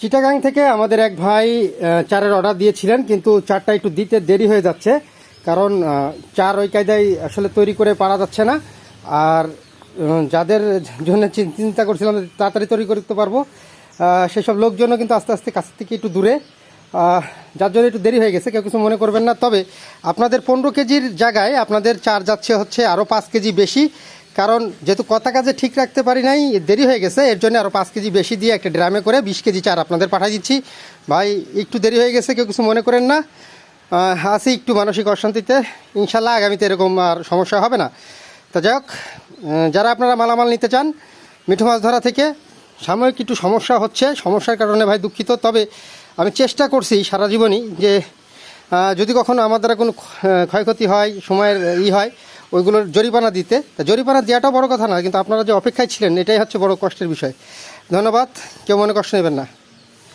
চিটাগাং থেকে আমাদের এক ভাই চারের অর্ডার দিয়েছিলেন, কিন্তু চারটা একটু দিতে দেরি হয়ে যাচ্ছে। কারণ চার ওই কায়দায় আসলে তৈরি করে পারা যাচ্ছে না। আর যাদের জন্য চিন্তা করছিলাম তাড়াতাড়ি তৈরি করতে পারব সেসব লোকজনও কিন্তু আস্তে আস্তে কাছ থেকে একটু দূরে। যার জন্য একটু দেরি হয়ে গেছে, কেউ কিছু মনে করবেন না। তবে আপনাদের পনেরো কেজির জায়গায় আপনাদের চার যাচ্ছে হচ্ছে আরও পাঁচ কেজি বেশি। কারণ যেহেতু কথা কাজে ঠিক রাখতে পারি নাই, দেরি হয়ে গেছে, এর জন্য আরও পাঁচ কেজি বেশি দিয়ে একটা ড্রামে করে বিশ কেজি চার আপনাদের পাঠিয়ে দিচ্ছি। ভাই, একটু দেরি হয়ে গেছে, কেউ কিছু মনে করেন না। আছি একটু মানসিক অশান্তিতে, ইনশাল্লাহ আগামীতে এরকম আর সমস্যা হবে না। তো যাই হোক যারা আপনারা মালামাল নিতে চান, মিঠু মাছ ধরা থেকে, সাময়িক একটু সমস্যা হচ্ছে, সমস্যার কারণে ভাই দুঃখিত, তবে আমি চেষ্টা করছি সারা জীবনই যে যদি কখনো আমার দ্বারা কোনো ক্ষয়ক্ষতি হয়, সময়ের ই হয় ওইগুলোর জরিমানা দিতে। তা জরিমানা দেওয়াটাও বড় কথা না, কিন্তু আপনারা যে অপেক্ষায় ছিলেন, এটাই হচ্ছে বড় কষ্টের বিষয়। ধন্যবাদ, কেউ মনে কষ্ট নেবেন না।